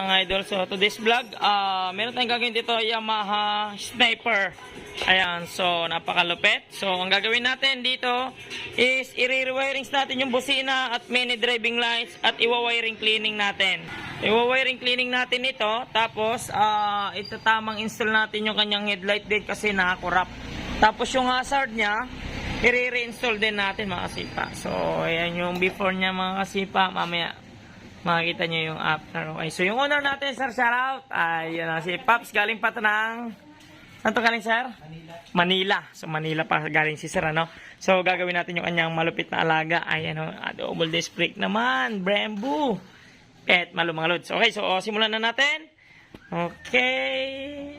Mga idol, so today's vlog, ah meron tayong gagawin dito, Yamaha Sniper. Ayan, so napakalupit. So ang gagawin natin dito is i-rewirings natin yung busina at mini driving lights at iwa-wiring cleaning natin. Iwa-wiring cleaning natin ito, tapos ah ito tamang install natin yung kanyang headlight din kasi nakakurap. Tapos yung hazard niya, i-reinstall din natin mga kasipa. So ayan yung before niya mga kasipa, mamaya makikita nyo yung after. Okay, so yung owner natin, sir, shout out. Ay, yun na, si Paps, galing pa to ng... Saan to galing, sir? Manila. Manila. So, Manila pa galing si sir, ano? So, gagawin natin yung kanyang malupit na alaga. Ay, ano, double disc brake naman. Brembo. Pet, malumang loads. Okay, so, oh, simulan na natin. Okay.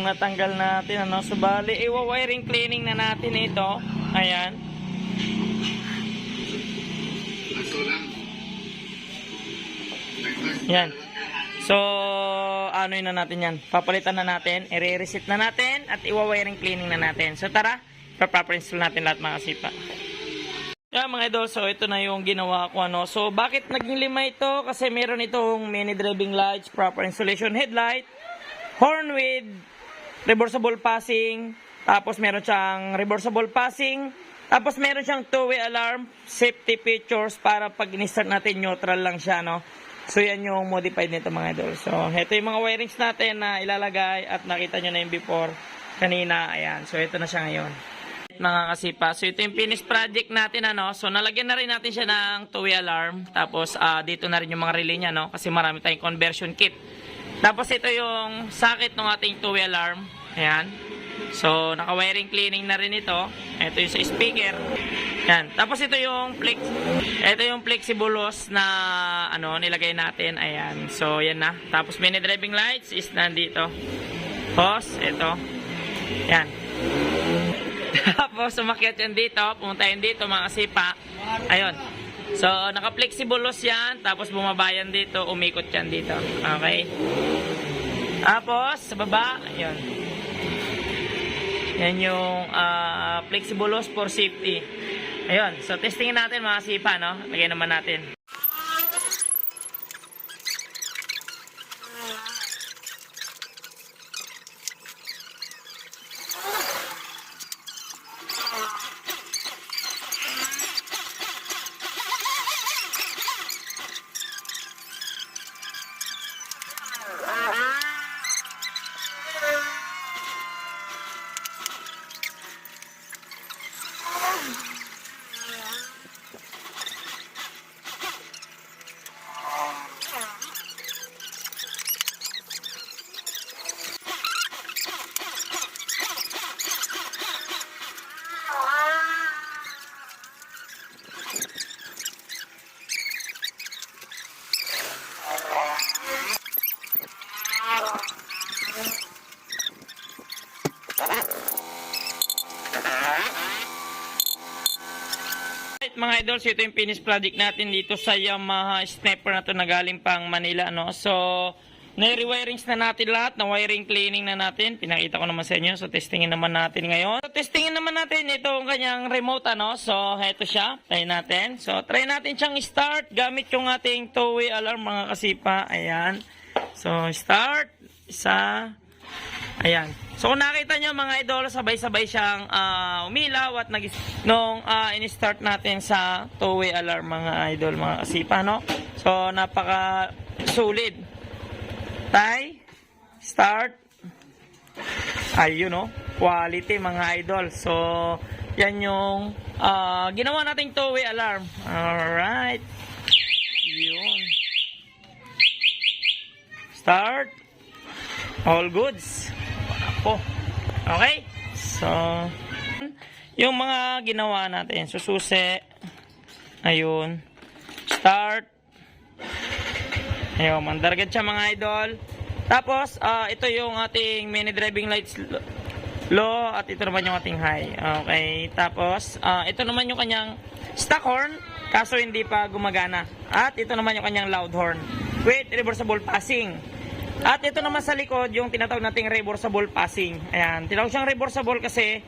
Yung natanggal natin, ano, so bali, iwa-wiring cleaning na natin ito. Ayan. Yan. So, ano yun na natin yan? Papalitan na natin, i-reset na natin, at iwa-wiring cleaning na natin. So, tara, pa-proper install natin lahat mga kasipa. Yeah, mga idol, so ito na yung ginawa ko ano. So bakit naging lima ito? Kasi meron itong mini driving lights, proper installation headlight, horn with reversible passing, tapos meron siyang reversible passing, tapos meron siyang two-way alarm, safety features para pag in-start natin neutral lang siya, no? So yan yung modified nito mga idol. So ito yung mga wirings natin na ilalagay at nakita nyo na yung before kanina. Ayan, so ito na siya ngayon mga kasipa. So ito yung finished project natin ano. So nalagyan na rin natin siya ng two-way alarm. Tapos ah, dito na rin yung mga relay niya no kasi marami tayong conversion kit. Tapos ito yung socket ng ating two-way alarm. Ayan. So naka-wiring cleaning na rin ito. Ito yung sa speaker. Ayan. Tapos ito yung flex ito yung flexibulos na ano nilagay natin. Ayan. So yan na. Tapos mini driving lights is nandito. Hose, ito. Yan. Tapos sumakyat yan dito, pumunta yan dito mga sipa. Ayun. So, naka-flexible loss yan, tapos bumaba yan dito, umikot yan dito. Okay? Tapos, sa baba, ayun. Yan yung ah, flexible loss for safety. Ayun. So, testingin natin mga sipa, no? Lagyan naman natin. Mga idols, ito yung finish project natin dito sa Yamaha Sniper na to na galing pang Manila. No? So, na-rewirings na natin lahat, na wiring cleaning na natin. Pinakita ko naman sa inyo. So, testingin naman natin ngayon. So, testingin naman natin itong kanyang remote. Ano? So, heto siya. Try natin. So, try natin siyang start gamit yung ating two-way alarm mga kasipa. Ayan. So, start. Isa. Ayan. So kung nakita nyo mga idol, sabay-sabay siyang ah, umilaw at nag nung ah, in-start natin sa two-way alarm mga idol, mga kasipa, no? So napaka solid. Tay, start. Ayun, no? Quality mga idol. So yan yung ah, ginawa nating two-way alarm. Alright. Yun. Start. All goods. Ako. Okay? So, yung mga ginawa natin, sususi, ayun, start, ayun, mandaragad siya mga idol. Tapos, ah, ito yung ating mini driving lights low at ito naman yung ating high. Okay, tapos, ah, ito naman yung kanyang stock horn, kaso hindi pa gumagana. At ito naman yung kanyang loud horn with reversible passing. At ito naman sa likod, yung tinatawag nating reversible passing. Ayan, tinawag siyang reversible kasi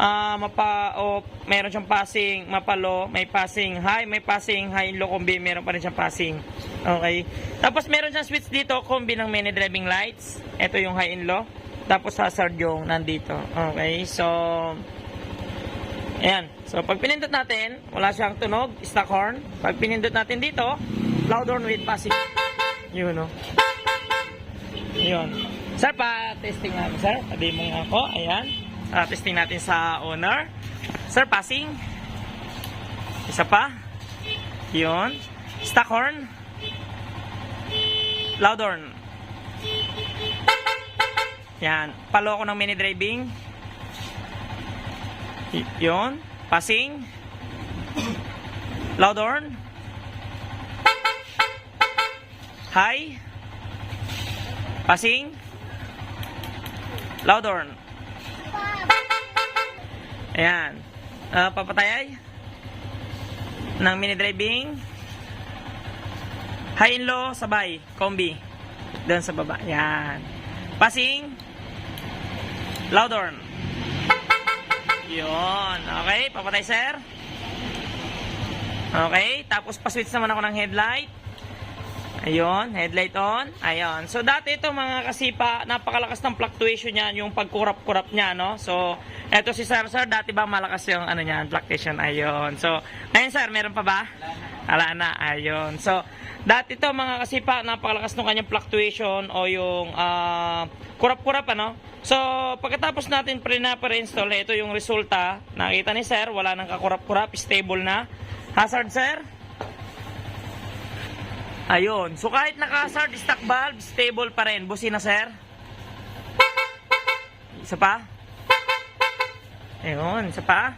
ah mapa o meron siyang passing mapalo, may passing high, may passing high low combi, meron pa rin siyang passing. Okay. Tapos meron siyang switch dito, combi ng mini driving lights. Ito yung high and low. Tapos hazard yung nandito. Okay. So Ayan. So, pag pinindot natin, wala siyang tunog, stock horn. Pag pinindot natin dito, loud horn with passing. Yun, no? Yun. Sir, pa-testing natin, sir. Sabi mo nga ako. Ayan. Ah, testing natin sa owner. Sir, passing. Isa pa. Yun. Stock horn. Loud horn. Yan. Palo ko ng mini driving. Yun. Passing. Loud horn. High. Passing. Loud horn. Ayan. Ah, papatayay. Ng mini driving. High and low, sabay. Combi. Doon sa baba. Yan. Passing. Loud horn. Yun. Okay, papatay sir. Okay, tapos pa-switch naman ako ng headlight. Ayun, headlight on. Ayun. So dati ito mga kasipa, napakalakas ng fluctuation niya, yung pagkurap-kurap niya, no? So, eto si Sir, Sir, dati ba malakas yung ano niyan, fluctuation? Ayun. So, ngayon Sir, meron pa ba? Wala na. Ayun. So, dati ito mga kasipa, napakalakas ng kanyang fluctuation o yung ah, kurap-kurap, ano? So, pagkatapos natin pre-install, ito yung resulta. Nakita ni Sir, wala nang kakurap-kurap, stable na. Hazard, Sir? Ayun. So kahit naka-hazard stock valve, stable pa rin. Busina, sir. Isa pa. Ayun, isa pa.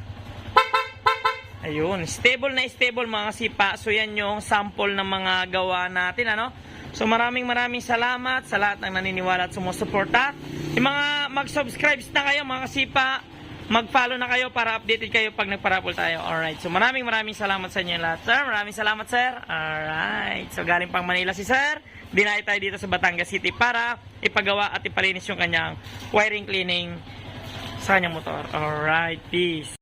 Ayun, stable na stable mga sipa. So yan yung sample ng mga gawa natin, ano? So maraming maraming salamat sa lahat ng naniniwala at sumusuporta. Yung mga mag-subscribe na kayo mga sipa, mag-follow na kayo para updated kayo pag nagparapol tayo. Alright, so maraming maraming salamat sa inyo lahat, sir. Maraming salamat, sir. Alright, so galing pang Manila si sir. Dinay tayo dito sa Batangas City para ipagawa at ipalinis yung kanyang wiring cleaning sa kanyang motor. Alright, peace.